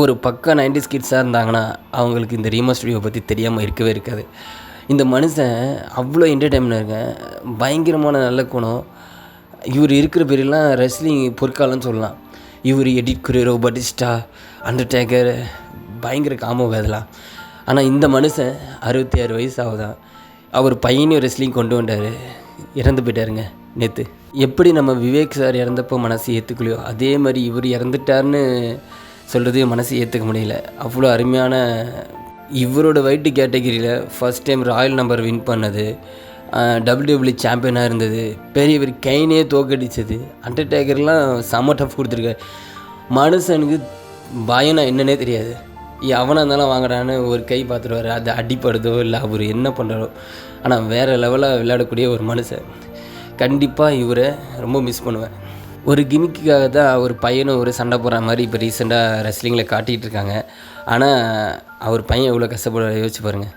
ஒரு பக்கா நைன்டி கிட்ஸாக இருந்தாங்கன்னா அவங்களுக்கு இந்த ரீமா ஸ்டுடியோ பற்றி தெரியாமல் இருக்கவே இருக்காது. இந்த மனுஷன் அவ்வளோ என்டர்டைன்மெண்ட் பயங்கரமான நல்ல குணம். இவர் இருக்கிற பேரெல்லாம் ரெஸ்லிங் பொற்காலம்னு சொல்லலாம். இவர் எடிட் குரியரோ பட்டிஸ்டா அண்டர்டேக்கர் பயங்கர காமோ அதெல்லாம் ஆனால் இந்த மனுஷன் அறுபத்தி ஆறு வயசு ஆகுதான் அவர் பையனையும் ரெஸ்லிங் கொண்டு வந்தார். இறந்து போயிட்டாருங்க நேற்று எப்படி நம்ம விவேக் சார் இறந்தப்போ மனசு ஏற்றுக்கலையோ அதே மாதிரி இவர் இறந்துட்டார்னு சொல்கிறதையும் மனசு ஏற்றுக்க முடியல. அவ்வளோ அருமையான இவரோட weight கேட்டகிரியில் first time royal number win பண்ணது. டபிள்யூடபிள்யூ சாம்பியனாக இருந்தது. பெரியவர் கைனே தோக்கடிச்சது. அண்டர்டேக்கர்லாம் செம்ம டஃப் கொடுத்துருக்காரு. மனுஷனுக்கு பயம்னா என்னன்னே தெரியாது. எவனாக இருந்தாலும் வாங்குறான்னு ஒரு கை பார்த்துருவாரு. அது அடிப்படுதோ இல்லை அவர் என்ன பண்ணுறாரோ ஆனால் வேறு லெவலாக விளையாடக்கூடிய ஒரு மனுஷன். கண்டிப்பாக இவரை ரொம்ப மிஸ் பண்ணுவேன். ஒரு கிமிக்குக்காக தான் அவர் பையனும் ஒரு சண்டை போடுற மாதிரி இப்போ ரீசெண்டாக ரெஸ்லிங்கில் காட்டிகிட்டு இருக்காங்க. ஆனால் அவர் பையன் எவ்வளோ கஷ்டப்படுற யோசிச்சு பாருங்கள்